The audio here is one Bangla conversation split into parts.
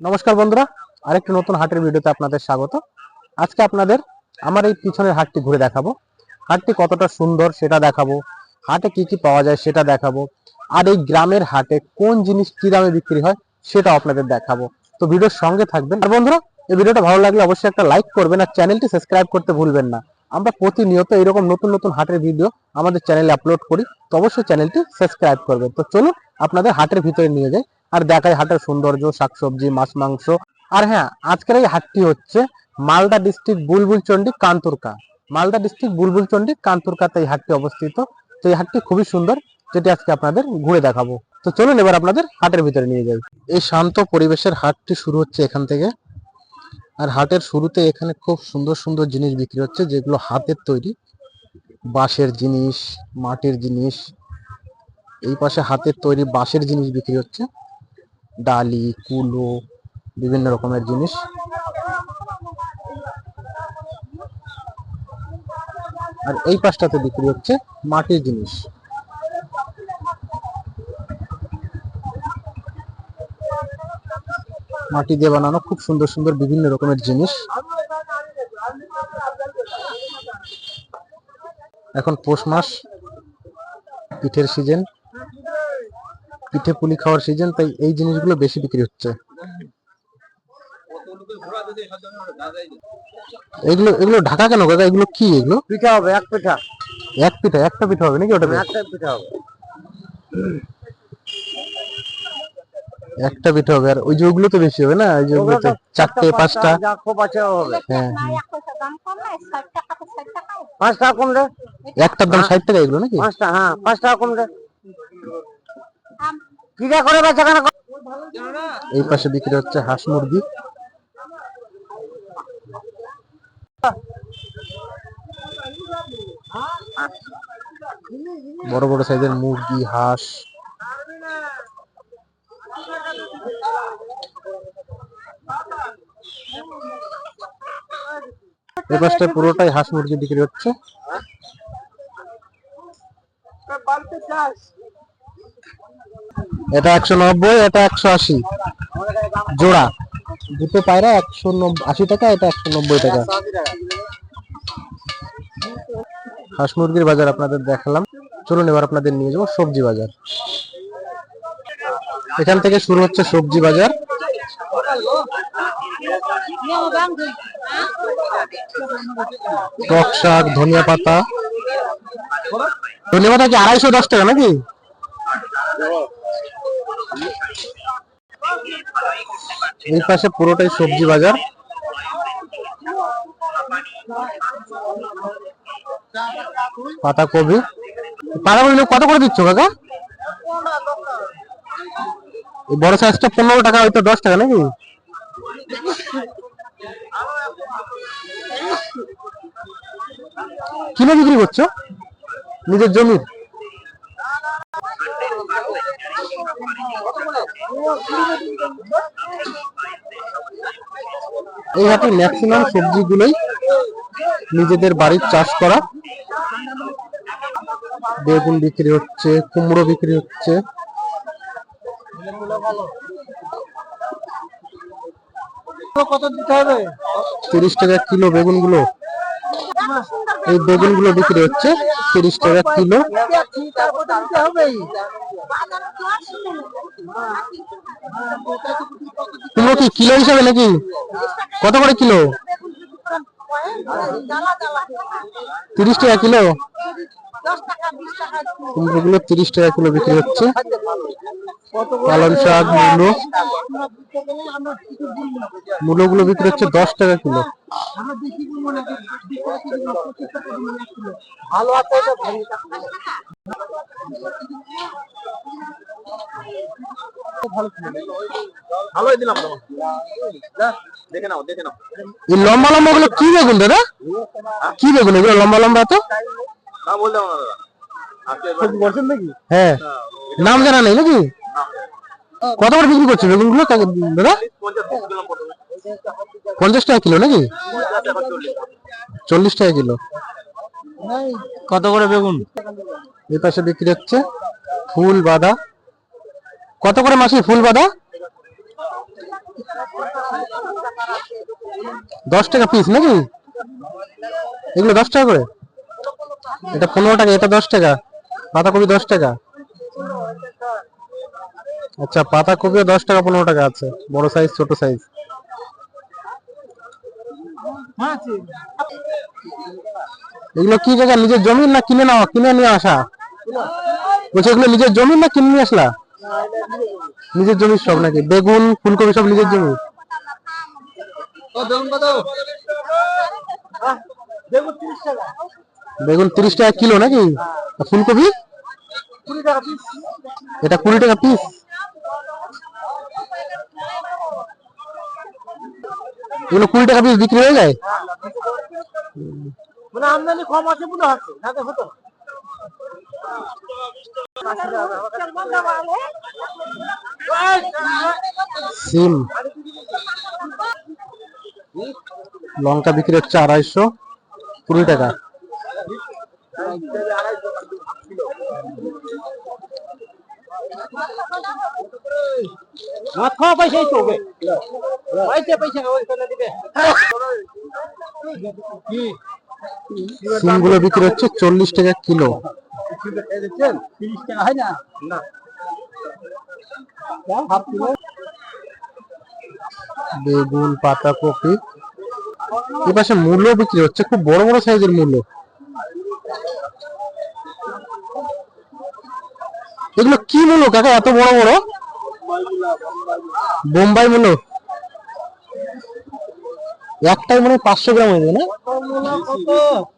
নমস্কার বন্ধুরা, আরেকটি নতুন হাটের ভিডিওতে আপনাদের স্বাগত। আজকে আপনাদের আমার এই পিছনের হাটটি ঘুরে দেখাবো। হাটটি কতটা সুন্দর সেটা দেখাবো। হাটে কি কি পাওয়া যায় সেটা দেখাবো। আর এই গ্রামের হাটে কোন জিনিস কি দামে বিক্রি হয় সেটা আপনাদের দেখাবো। তো ভিডিওর সঙ্গে থাকবেন। আর বন্ধুরা, এই ভিডিওটা ভালো লাগলে অবশ্যই একটা লাইক করবেন আর চ্যানেলটি সাবস্ক্রাইব করতে ভুলবেন না। আমরা প্রতিনিয়ত এরকম নতুন নতুন হাটের ভিডিও আমাদের চ্যানেলে আপলোড করি, তো অবশ্যই চ্যানেলটি সাবস্ক্রাইব করবেন। তো চলুন আপনাদের হাটের ভিতরে নিয়ে যাই। আর দেখাই হাটের সৌন্দর্য, শাকসবজি, মাছ, মাংস। আর হ্যাঁ আজকের এই হাটটি হচ্ছে মালদা ডিস্ট্রিক্ট বুলবুল চন্ডী কান্তুরকা। মালদা ডিস্ট্রিক্ট বুলবুল চন্ডী কান্তুরকাতে এই হাটটি অবস্থিত। তো এই হাটটি খুবই সুন্দর, যেটি আজকে আপনাদের ঘুরে দেখাবো। তো চলুন এবার আপনাদের হাটের ভিতরে নিয়ে যাই। এই শান্ত পরিবেশের হাটটি শুরু হচ্ছে এখান থেকে। আর হাটের শুরুতে এখানে খুব সুন্দর সুন্দর জিনিস বিক্রি হচ্ছে, যেগুলো হাতের তৈরি। বাঁশের জিনিস, মাটির জিনিস। এই পাশে হাতের তৈরি বাঁশের জিনিস বিক্রি হচ্ছে। ডালি, কুলো, বিভিন্ন রকমের জিনিস। আর এই পাশটাতে বিক্রি হচ্ছে মাটির জিনিস। মাটি দিয়ে বানানো খুব সুন্দর সুন্দর বিভিন্ন রকমের জিনিস। এখন পৌষ মাস, পিঠের সিজন। পিঠে পুলি খাওয়ার সিজন তাই এই জিনিসগুলো বেশি বিক্রি হচ্ছে। এগুলো এগুলো ঢাকা কেন কাকা এগুলো কি এগুলো? পিঠা হবে এক পিঠা। এক পিঠা একটা পিঠা হবে নাকি ওটা একটা পিঠা হবে। একটা পিঠা হবে আর ওই যে ওগুলো তো বেশি হবে না? ওই যে ওগুলো চারটে পাঁচটা খুব আছে হবে। হ্যাঁ। পাঁচ টাকা কম রে একটার দাম ষাট টাকা এগুলো নাকি? পাঁচটা হ্যাঁ পাঁচ টাকা কম রে কিরা করে বেচা কেনা এই পাশে বিক্রি হচ্ছে হাঁস মুরগি। বড় বড় সাইজের মুরগি হাঁস। এই পাশটায় পুরোটাই হাঁস মুরগি বিক্রি হচ্ছে। এটা একশো নব্বই, এটা একশো আশি। জোড়া। দুটো পায়রা একশো আশি টাকা, এটা একশো নব্বই টাকা। হাঁস মুরগির বাজার আপনাদের দেখালাম। চলুন এবার আপনাদের নিয়ে যাব সবজি বাজার। এখান থেকে শুরু হচ্ছে সবজি বাজার। টক শাক, ধনিয়া পাতা। ধনিয়া পাতা কি আড়াইশো, দশ টাকা নাকি? এই পাশে পুরোটাই সবজি বাজার। পাতা পাতাকপি পাতাকপি কত করে দিচ্ছ, কাকা? বড় সাইজটা পনেরো টাকা হয়তো দশ টাকা নাকি? কিনে বিক্রি করছ? নিজের জমির এই হাটে ম্যাক্সিমাম সবজিগুলোই নিজেদের বাড়ির চাষ করা। বেগুন বিক্রি হচ্ছে, কুমড়ো বিক্রি হচ্ছে। কত দিতে হবে তিরিশ টাকা কিলো বেগুনগুলো এই বেগুনগুলো বিক্রি হচ্ছে, তিরিশ টাকা কিলো। তুমি কি কিলো হিসাবে নাকি? কত করে কিলো? তিরিশ টাকা কিলো? কুমড়ো তিরিশ টাকা কিলো বিক্রি হচ্ছে। পালং শাক মূলো। মূলো গুলো বিক্রি হচ্ছে দশ টাকা কিলো। লম্বা লম্বা গুলো কি বেগুন দাদা? কি বেগুন এগুলো লম্বা লম্বা তো? না। না দাদা নাকি? হ্যাঁ। নাম জানা নেই নাকি? কত করে বিক্রি করছে বেগুনগুলো দাদা? পঞ্চাশ টাকা কিলো নাকি? চল্লিশ। চল্লিশ টাকা কিলো। কত করে বেগুন? এই পাশে বিক্রি হচ্ছে ফুল বাঁধা কত করে মাসে ফুল বাঁধা দশ টাকা পিস নাকি? এগুলো দশ টাকা করে? এটা পনেরো টাকা, এটা দশ টাকা। পাতাকপি দশ টাকা। আচ্ছা পাতাকপিও দশ টাকা, পনেরো টাকা আছে। বড় সাইজ ছোট সাইজ এগুলো কি জায়গা নিজের জমি না কিনে নেওয়া? কিনে নিয়ে আসা? বলছি, এগুলো নিজের জমি না কিনে নিয়ে আসলা? নিজের জমি সব নাকি? বেগুন, ফুলকপি সব নিজের জমি? বেগুন তিরিশ টাকা। বেগুন তিরিশ টাকা কিলো নাকি? ফুলকপি? এটা কুড়ি টাকা পিস এগুলো কুড়ি টাকা পিস বিক্রি হয়ে যায়? মানে আমদানি কম আছে হচ্ছে না হতো সিম। লঙ্কা বিক্রি হচ্ছে আড়াইশো কুড়ি টাকা। মদ খাওয়া পয়সাই তো হবে। পয়সা পয়সা ওই করে দিবে। কি? সিম বিক্রি হচ্ছে চল্লিশ টাকা কিলো। তিরিশ টাকা হয় না? না। Half kilo. বেগুন পাতাকপি এ পাশে মূল্য বিক্রি হচ্ছে খুব বড় বড় সাইজের মূল্য। এগুলো কি মূল্য কাকা? এত বড় বড়? বোম্বাই মূল্য? একটাই মনে হয় পাঁচশো গ্রাম হয়ে যাবে, না?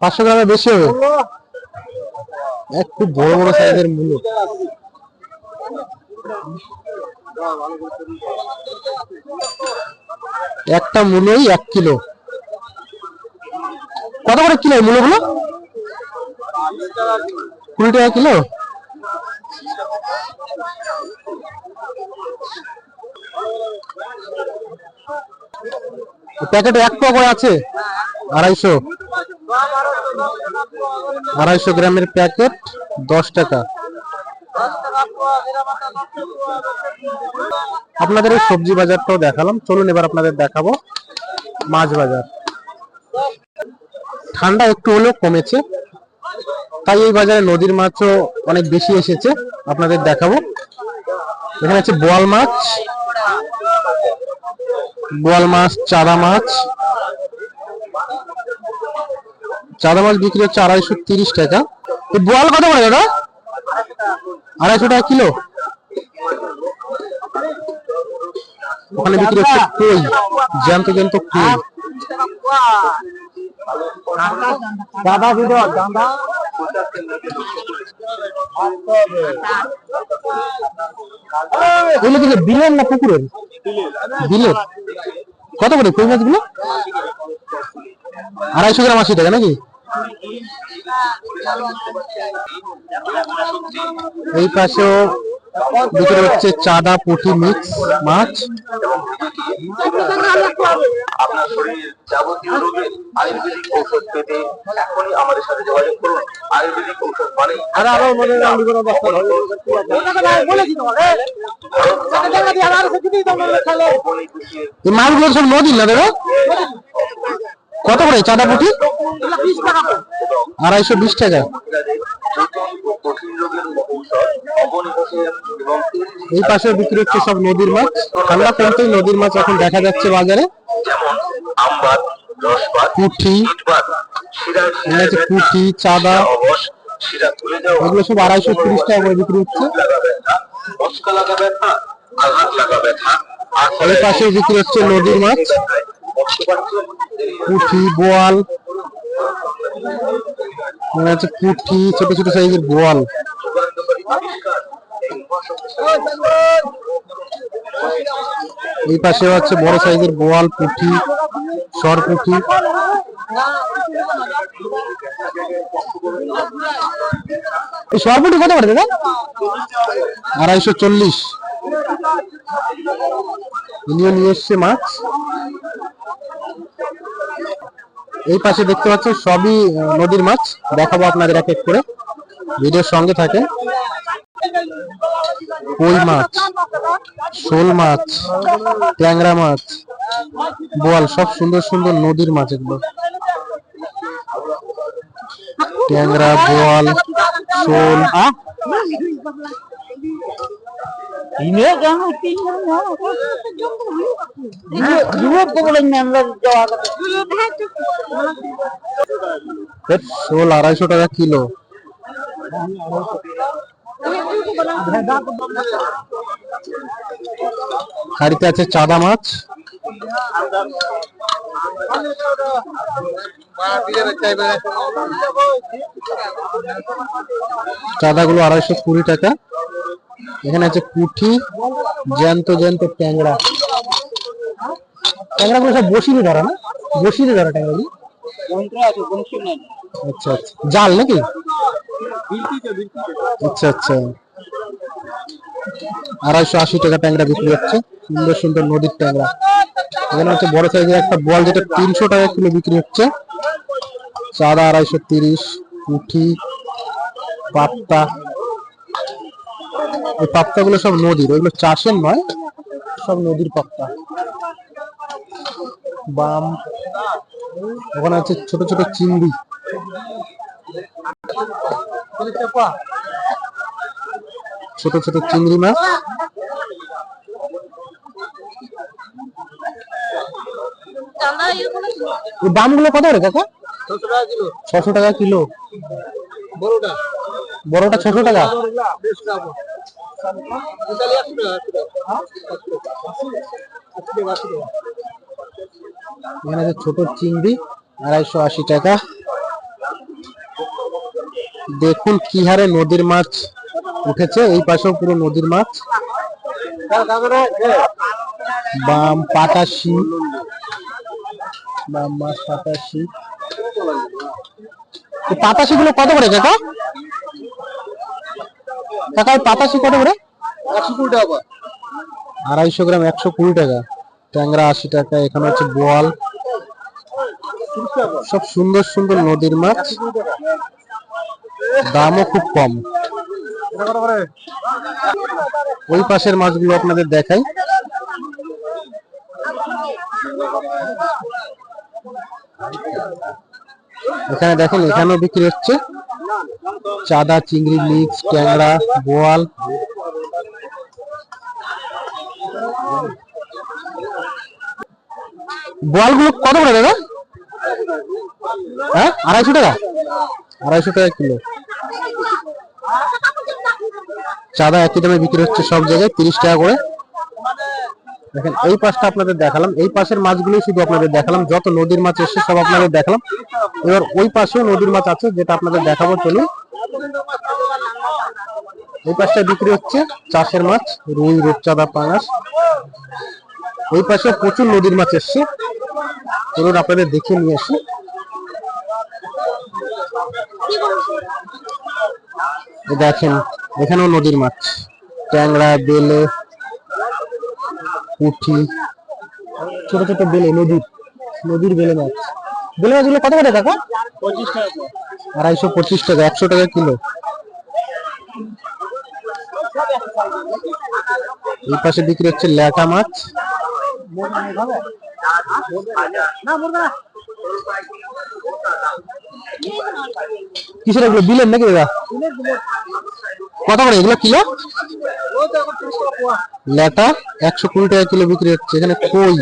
পাঁচশো গ্রামের বেশি হবে। খুব বড় বড় সাইজের মূল্য। একটা মূলই এক কিলো। কত করে কিলো মূলগুলো কুড়ি টাকা কিলো? প্যাকেটে এক করে আছে? আড়াইশো। আড়াইশো গ্রামের প্যাকেট, দশ টাকা। আপনাদের এই সবজি বাজারটাও দেখালাম। চলুন এবার আপনাদের দেখাবো মাছ বাজার। ঠান্ডা একটু হলেও কমেছে। তাই এই বাজারে নদীর মাছও অনেক বেশি এসেছে। আপনাদের দেখাবো। এখানে আছে বোয়াল মাছ বোয়াল মাছ চারা মাছ। চারা মাছ বিক্রি হচ্ছে আড়াইশো তিরিশ টাকা। তো বোয়াল কত করে দাদা? আড়াইশো টাকা কিলো? ওখানে বিক্রি হচ্ছে কই? জ্যান্ত জ্যান্ত কই? দাদা দিদ, দাদা। এগুলো বিলের না পুকুরের? বিলের। কত করে কই মাছগুলো? আড়াইশো গ্রাম আশি টাকা নাকি? এই পাশেও বিক্রি হচ্ছে চাঁদা পুঁটি মিক্স মাছ। মাছগুলো সব নদীর না কত করে? চাঁদা পুঁটি। আড়াইশো বিশ টাকা। এই পাশে বিক্রি হচ্ছে সব নদীর মাছ। ঠান্ডা কমতেই নদীর মাছ এখন দেখা যাচ্ছে বাজারে। পুঁটি পুঁটি, চাঁদা। এগুলো সব আড়াইশো তিরিশ টাকা করে বিক্রি হচ্ছে। এই পাশে বিক্রি হচ্ছে নদীর মাছ। পুঁটি, বোয়াল এখানে আছে পুঁটি ছোট ছোট সাইজের বোয়াল। এই পাশে আছে বড় সাইজের বোয়াল, পুঁটি সর পুঁটি সর পুঁটি কত করে দাদা? আড়াইশো চল্লিশ। ইনিও নিয়ে এসছে মাছ। এই পাশে দেখতে পাচ্ছেন সবই নদীর মাছ দেখাবো আপনাদের এক এক করে ভিডিওর সঙ্গে থাকেন কই মাছ শোল মাছ ট্যাংরা মাছ বোয়াল সব সুন্দর সুন্দর নদীর মাছ এগুলো ট্যাংরা বোয়াল শোল এর শোল আড়াইশো টাকা কিলো হাড়িতে আছে চাদা মাছ চাঁদাগুলো আড়াইশো কুড়ি টাকা এখানে আছে পুঁটি জ্যান্ত জ্যান্ত ট্যাংরা ট্যাংরা গুলো সব বসিয়ে ধরা না? বসিয়ে ধরা ট্যাংরা আচ্ছা আচ্ছা। জাল নাকি? আচ্ছা আচ্ছা। আড়াইশো আশি টাকা ট্যাংরা বিক্রি হচ্ছে। সুন্দর সুন্দর নদীর ট্যাংরা। এখানে হচ্ছে বড় সাইজের একটা বল যেটা তিনশো টাকা কিলো বিক্রি হচ্ছে। চাঁদা আড়াইশো তিরিশ পুঁটি পাপ্তা। এই পাপ্তা গুলো সব নদীর ওইগুলো চাষের নয় সব নদীর পাপ্তা। বাম, ওখানে আছে ছোট ছোট চিংড়ি। ছোট ছোট চিংড়ি মাছ। এই দামগুলো কত রে কাকা? ছশো টাকা কিলো। বড়টা ছশো টাকা? এখানে আছে ছোট চিংড়ি আড়াইশো আশি টাকা। দেখুন কি হারে নদীর মাছ উঠেছে এই পাশেও পুরো নদীর মাছ। বাম পাটাশি। বাম মাছ পাটাশি। পাতাশি গুলো কত করে কাকা? কাকা পাতাশি কত করে? আড়াইশো গ্রাম একশো কুড়ি টাকা। ট্যাংরা আশি টাকা, এখানে হচ্ছে বোয়াল। সব সুন্দর সুন্দর নদীর মাছ। দামও খুব কম। ওই পাশের মাছগুলো আপনাদের দেখাই। এখানে দেখেন, এখানেও বিক্রি হচ্ছে। চাদা, চিংড়ি, মিক্স, ট্যাংরা, বোয়াল। বোয়ালগুলো কত করে দাদা? হ্যাঁ? আড়াইশো টাকা? আড়াইশো টাকা কিলো। চাঁদা একই দামে বিক্রি হচ্ছে সব জায়গায়, তিরিশ টাকা করে। দেখেন, এই পাশটা আপনাদের দেখালাম। এই পাশের মাছগুলোই শুধু আপনাদের দেখালাম। যত নদীর মাছ এসছে, সব আপনাদের দেখালাম। এবার ওই পাশেও নদীর মাছ আছে, যেটা আপনাদের দেখাবো চলুন। এই পাশটা বিক্রি হচ্ছে চাষের মাছ, রুই, রূপচাঁদা, পাঙাশ। ওই পাশে প্রচুর নদীর মাছ এসছে। চলুন আপনাদের দেখে নিয়ে আসি। দেখেন এখানেও নদীর মাছ। ট্যাংরা বেলে পুঁটি ছোট ছোট বেলে নদীর নদীর বেলে মাছ। বেলে মাছগুলো কত করে টাকা আড়াইশো পঁচিশ টাকা একশো টাকা কিলো। এই পাশে বিক্রি হচ্ছে ল্যাটা মাছ। কিসের এগুলো? বিলেন নাকি দাদা? কত করে এগুলো কিলো? ল্যাটা একশো কুড়ি টাকা কিলো বিক্রি হচ্ছে এখানে কই?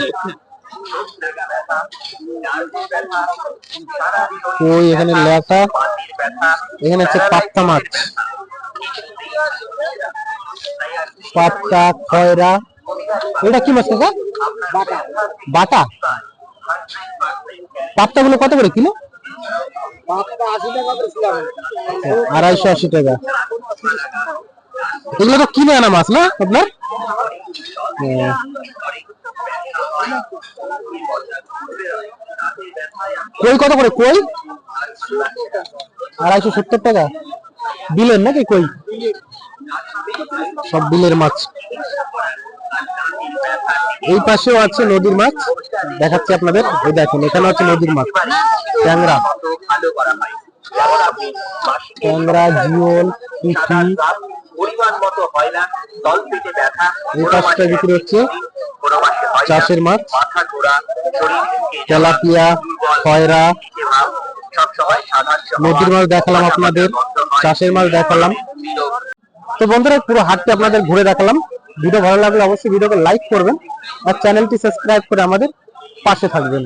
কই এখানে ল্যাটা এখানে হচ্ছে পাপ্তা মাছ। পাপ্তা খয়রা এটা কি মাছ কাকা? বাটা। পাপ্তা গুলো কত করে কিলো? আড়াইশো আশি টাকা। এগুলো তো কিনে আনা মাছ না আপনার? হ্যাঁ। কই কত করে কই? আড়াইশো সত্তর টাকা। বিলের নাকি কই? সব বিলের মাছ। এই পাশেও আছে নদীর মাছ। দেখাচ্ছি আপনাদের। এই দেখুন এখানে আছে নদীর মাছ। ট্যাংরা। ট্যাংরা জিওল পুঁটি। এই পাশটা বিক্রি হচ্ছে চাষের মাছ। তেলাপিয়া, খয়রা। নদীর মাছ দেখালাম আপনাদের। চাষের মাছ দেখালাম। তো বন্ধুরা, পুরো হাটটি আপনাদের ঘুরে দেখালাম। ভিডিও ভালো লাগলে অবশ্যই ভিডিওকে লাইক করবেন আর চ্যানেলটি সাবস্ক্রাইব করে আমাদের পাশে থাকবেন।